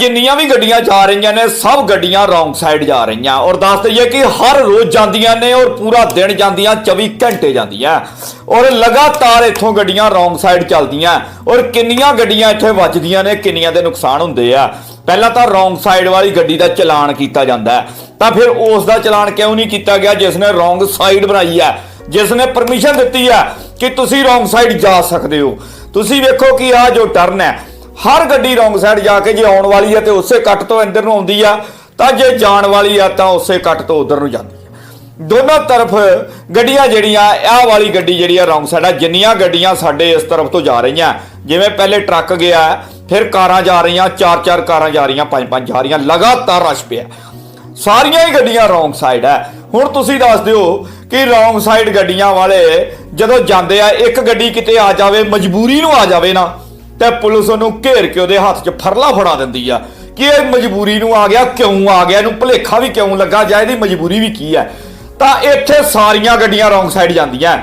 ਜਿੰਨੀਆਂ ਵੀ ਗੱਡੀਆਂ ਜਾ ਰਹੀਆਂ ਨੇ, ਸਭ ਗੱਡੀਆਂ ਰੋਂਗ ਸਾਈਡ ਜਾ ਰਹੀਆਂ। ਔਰ ਦੱਸ ਦਈਏ ਕਿ ਹਰ ਰੋਜ਼ ਜਾਂਦੀਆਂ ਨੇ ਔਰ ਪੂਰਾ ਦਿਨ ਜਾਂਦੀਆਂ 24 ਘੰਟੇ ਜਾਂਦੀਆਂ। ਔਰ ਲਗਾਤਾਰ ਇੱਥੋਂ ਗੱਡੀਆਂ ਰੋਂਗ ਸਾਈਡ ਚੱਲਦੀਆਂ। ਔਰ ਕਿੰਨੀਆਂ ਗੱਡੀਆਂ ਇੱਥੇ ਵੱਜਦੀਆਂ ਨੇ, ਕਿੰਨੀਆਂ ਦੇ ਨੁਕਸਾਨ ਹੁੰਦੇ ਆ। ਪਹਿਲਾਂ ਤਾਂ ਰੋਂਗ ਸਾਈਡ ਵਾਲੀ ਗੱਡੀ ਦਾ ਚਲਾਨ ਕੀਤਾ ਜਾਂਦਾ ਤਾਂ ਫਿਰ ਉਸ ਦਾ ਚਲਾਨ ਕਿਉਂ ਨਹੀਂ ਕੀਤਾ ਗਿਆ? ਜਿਸ ਨੇ ਰੋਂਗ ਸਾਈਡ ਬਣਾਈ ਹੈ ਜਿਸ ਨੇ ਪਰਮਿਸ਼ਨ ਦਿੱਤੀ ਹੈ ਕਿ ਤੁਸੀਂ ਰੋਂਗ ਸਾਈਡ ਜਾ ਸਕਦੇ ਹੋ। ਤੁਸੀਂ ਵੇਖੋ ਕਿ ਆ ਜੋ ਟਰਨ ਹੈ ਹਰ ਗੱਡੀ ਰੋਂਗ ਸਾਈਡ ਜਾ ਕੇ ਜੇ ਆਉਣ ਵਾਲੀ ਹੈ ਤੇ ਉਸੇ ਕੱਟ ਤੋਂ ਅੰਦਰ ਨੂੰ ਆਉਂਦੀ ਆ, ਤਾਂ ਜੇ ਜਾਣ ਵਾਲੀ ਆ ਤਾਂ ਉਸੇ ਕੱਟ ਤੋਂ ਉਧਰ ਨੂੰ ਜਾਂਦੀ ਆ। ਦੋਨੋਂ ਤਰਫ ਗੱਡੀਆਂ ਜਿਹੜੀਆਂ, ਆਹ ਵਾਲੀ ਗੱਡੀ ਜਿਹੜੀ ਆ ਰੋਂਗ ਸਾਈਡ ਆ, ਜਿੰਨੀਆਂ ਗੱਡੀਆਂ ਸਾਡੇ ਇਸ ਤਰਫ ਤੋਂ ਜਾ ਰਹੀਆਂ, ਜਿਵੇਂ ਪਹਿਲੇ ਟਰੱਕ ਗਿਆ, ਫਿਰ ਕਾਰਾਂ ਜਾ ਰਹੀਆਂ, ਚਾਰ ਚਾਰ ਕਾਰਾਂ ਜਾ ਰਹੀਆਂ, ਪੰਜ ਪੰਜ ਜਾ ਰਹੀਆਂ, ਲਗਾਤਾਰ ਰਸ਼ ਪਿਆ। ਸਾਰੀਆਂ ਹੀ ਗੱਡੀਆਂ ਰੋਂਗ ਸਾਈਡ ਹੈ ਹੁਣ ਤੁਸੀਂ ਦੱਸ ਦਿਓ ਕਿ ਰੋਂਗ ਸਾਈਡ ਗੱਡੀਆਂ ਵਾਲੇ ਜਦੋਂ ਜਾਂਦੇ ਆ, ਇੱਕ ਗੱਡੀ ਕਿਤੇ ਆ ਜਾਵੇ, ਮਜਬੂਰੀ ਨੂੰ ਆ ਜਾਵੇ ਨਾ ਤੇ ਪੁਲਿਸ ਉਹਨੂੰ ਘੇਰ ਕੇ ਉਹਦੇ ਹੱਥ 'ਚ ਫਰਲਾ ਫੜਾ ਦਿੰਦੀ ਆ। ਕਿ ਇਹ ਮਜਬੂਰੀ ਨੂੰ ਆ ਗਿਆ, ਕਿਉਂ ਆ ਗਿਆ? ਇਹਨੂੰ ਭੁਲੇਖਾ ਵੀ ਕਿਉਂ ਲੱਗਾ? ਜਾਂ ਇਹਦੀ ਮਜਬੂਰੀ ਵੀ ਕੀ ਹੈ ਤਾਂ ਇੱਥੇ ਸਾਰੀਆਂ ਗੱਡੀਆਂ ਰੋਂਗ ਸਾਈਡ ਜਾਂਦੀਆਂ।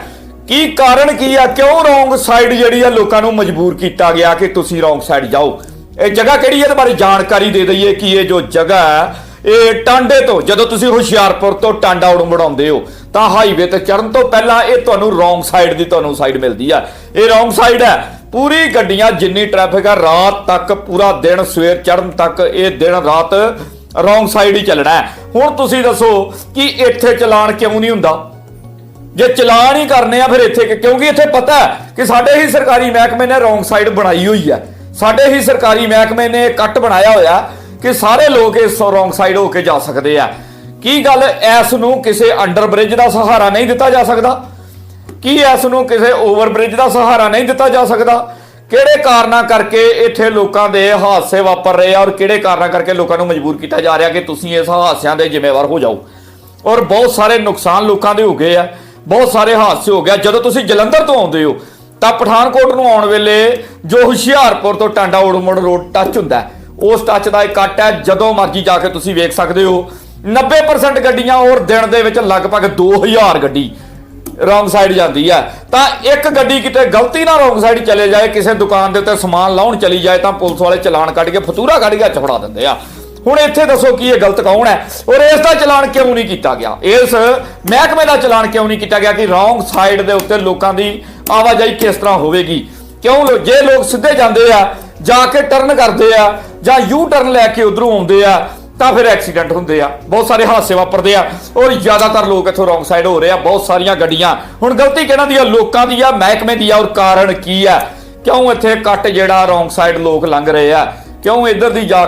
ਕੀ ਕਾਰਨ ਕੀ ਆ? ਕਿਉਂ ਰੋਂਗ ਸਾਈਡ ਜਿਹੜੀ ਆ ਲੋਕਾਂ ਨੂੰ ਮਜਬੂਰ ਕੀਤਾ ਗਿਆ ਕਿ ਤੁਸੀਂ ਰੋਂਗ ਸਾਈਡ ਜਾਓ? ਇਹ ਜਗ੍ਹਾ ਕਿਹੜੀ ਹੈ ਇਹਦੇ ਬਾਰੇ ਜਾਣਕਾਰੀ ਦੇ ਦਈਏ ਕਿ ਇਹ ਜੋ ਜਗ੍ਹਾ ਹੈ ਇਹ ਟਾਂਡੇ ਤੋਂ, ਜਦੋਂ ਤੁਸੀਂ ਹੁਸ਼ਿਆਰਪੁਰ ਤੋਂ ਟਾਂਡਾ ਉੜ ਮੁੜਾਉਂਦੇ ਹੋ, ਤਾਂ ਹਾਈਵੇ ਤੇ ਚੜਨ ਤੋਂ ਪਹਿਲਾਂ ਇਹ ਤੁਹਾਨੂੰ ਰੋਂਗ ਸਾਈਡ ਦੀ ਤੁਹਾਨੂੰ ਸਾਈਡ ਮਿਲਦੀ ਆ। ਇਹ ਰੋਂਗ ਸਾਈਡ ਹੈ ਪੂਰੀ ਗੱਡੀਆਂ ਜਿੰਨੀ ਟ੍ਰੈਫਿਕ ਆ, ਰਾਤ ਤੱਕ ਪੂਰਾ ਦਿਨ ਸਵੇਰ ਚੜਨ ਤੱਕ ਇਹ ਦਿਨ ਰਾਤ ਰੋਂਗ ਸਾਈਡ ਹੀ ਚੱਲਣਾ ਹੁਣ ਤੁਸੀਂ ਦੱਸੋ ਕਿ ਇੱਥੇ ਚਲਾਨ ਕਿਉਂ ਨਹੀਂ ਹੁੰਦਾ? ਜੇ ਚਲਾਨ ਹੀ ਕਰਨੇ ਆ ਫਿਰ ਇੱਥੇ ਕਿਉਂਕਿ ਇੱਥੇ ਪਤਾ ਹੈ ਕਿ ਸਾਡੇ ਹੀ ਸਰਕਾਰੀ ਮਹਿਕਮੇ ਨੇ ਰੋਂਗ ਸਾਈਡ ਬਣਾਈ ਹੋਈ ਹੈ। ਸਾਡੇ ਹੀ ਸਰਕਾਰੀ ਮਹਿਕਮੇ ਨੇ ਇਹ ਕੱਟ ਬਣਾਇਆ ਹੋਇਆ ਕਿ ਸਾਰੇ ਲੋਕ ਇਸ ਰੋਂਗ ਸਾਈਡ ਹੋ ਕੇ ਜਾ ਸਕਦੇ ਆ। ਕੀ ਗੱਲ ਐਸ ਨੂੰ ਕਿਸੇ ਅੰਡਰ ਬ੍ਰਿਜ ਦਾ ਸਹਾਰਾ ਨਹੀਂ ਦਿੱਤਾ ਜਾ ਸਕਦਾ? ਕੀ ਇਸ ਨੂੰ ਕਿਸੇ ਓਵਰਬ੍ਰਿਜ ਦਾ ਸਹਾਰਾ ਨਹੀਂ ਦਿੱਤਾ ਜਾ ਸਕਦਾ? ਕਿਹੜੇ ਕਾਰਨਾਂ ਕਰਕੇ ਇੱਥੇ ਲੋਕਾਂ ਦੇ ਹਾਦਸੇ ਵਾਪਰ ਰਹੇ ਆ ਔਰ ਕਿਹੜੇ ਕਾਰਨਾਂ ਕਰਕੇ ਲੋਕਾਂ ਨੂੰ ਮਜਬੂਰ ਕੀਤਾ ਜਾ ਰਿਹਾ ਕਿ ਤੁਸੀਂ ਇਸ ਹਾਦਸਿਆਂ ਦੇ ਜ਼ਿੰਮੇਵਾਰ ਹੋ ਜਾਓ? ਔਰ ਬਹੁਤ ਸਾਰੇ ਨੁਕਸਾਨ ਲੋਕਾਂ ਦੇ ਹੋ ਗਏ ਆ। ਬਹੁਤ ਸਾਰੇ ਹਾਦਸੇ ਹੋ ਗਿਆ ਜਦੋਂ ਤੁਸੀਂ ਜਲੰਧਰ ਤੋਂ ਆਉਂਦੇ ਹੋ, ਤਾਂ ਪਠਾਨਕੋਟ ਨੂੰ ਆਉਣ ਵੇਲੇ ਜੋ ਹੁਸ਼ਿਆਰਪੁਰ ਤੋਂ ਟਾਂਡਾ ਉੜਮੁੜ ਰੋਡ ਟੱਚ ਹੁੰਦਾ ਉਸ ਟੱਚ ਦਾ ਇੱਕ ਕੱਟ ਹੈ। ਜਦੋਂ ਮਰਜ਼ੀ ਜਾ ਕੇ ਤੁਸੀਂ ਵੇਖ ਸਕਦੇ ਹੋ 90% ਗੱਡੀਆਂ ਔਰ ਦਿਨ ਦੇ ਵਿੱਚ ਲਗਭਗ 2000 ਗੱਡੀ ਰੋਂਗ ਸਾਈਡ ਜਾਂਦੀ ਹੈ। ਤਾਂ ਇੱਕ ਗੱਡੀ ਕਿਤੇ ਗਲਤੀ ਨਾਲ ਰੋਂਗ ਸਾਈਡ ਚਲੇ ਜਾਏ, ਕਿਸੇ ਦੁਕਾਨ ਦੇ ਉੱਤੇ ਸਮਾਨ ਲਾਉਣ ਚਲੀ ਜਾਏ, ਤਾਂ ਪੁਲਿਸ ਵਾਲੇ ਚਲਾਨ ਕੱਢ ਕੇ ਫਤੂਰਾ ਕੱਢ ਕੇ ਹੱਥ ਦਿੰਦੇ ਆ। ਹੁਣ ਇੱਥੇ ਦੱਸੋ ਕਿ ਇਹ ਗਲਤ ਕੌਣ ਹੈ? ਔਰ ਇਸ ਦਾ ਚਲਾਨ ਕਿਉਂ ਨਹੀਂ ਕੀਤਾ ਗਿਆ? ਇਸ ਮਹਿਕਮੇ ਦਾ ਚਲਾਨ ਕਿਉਂ ਨਹੀਂ ਕੀਤਾ ਗਿਆ ਕਿ ਰੋਂਗ ਸਾਈਡ ਦੇ ਉੱਤੇ ਲੋਕਾਂ ਦੀ ਆਵਾਜਾਈ ਕਿਸ ਤਰ੍ਹਾਂ ਹੋਵੇਗੀ? ਕਿਉਂ ਲੋ- ਜੇ ਲੋਕ ਸਿੱਧੇ ਜਾਂਦੇ ਆ, ਜਾ ਕੇ ਟਰਨ ਕਰਦੇ ਆ, ਜਾਂ ਯੂ ਟਰਨ ਲੈ ਕੇ ਉਧਰੋਂ ਆਉਂਦੇ ਆ ਤਾਂ ਫਿਰ ਐਕਸੀਡੈਂਟ ਹੁੰਦੇ ਆ। ਬਹੁਤ ਸਾਰੇ ਹਾਦਸੇ ਵਾਪਰਦੇ ਆ। ਔਰ ਜ਼ਿਆਦਾਤਰ ਲੋਕ ਇੱਥੋਂ ਰੋਂਗ ਸਾਈਡ ਹੋ ਰਹੇ ਆ। ਬਹੁਤ ਸਾਰੀਆਂ ਗੱਡੀਆਂ। ਹੁਣ ਗਲਤੀ ਕਿਹਨਾਂ ਦੀ ਆ? ਲੋਕਾਂ ਦੀ ਆ। ਮਹਿਕਮੇ ਦੀ ਆ। ਔਰ ਕਾਰਨ ਕੀ ਆ? ਕਿਉਂ ਇੱਥੇ ਕੱਟ ਜਿਹੜਾ ਰੋਂਗ ਸਾਈਡ ਲੋਕ ਲੰਘ ਰਹੇ ਆ? ਕਿਉਂ ਇੱਧਰ ਦੀ ਜਾ ਕੇ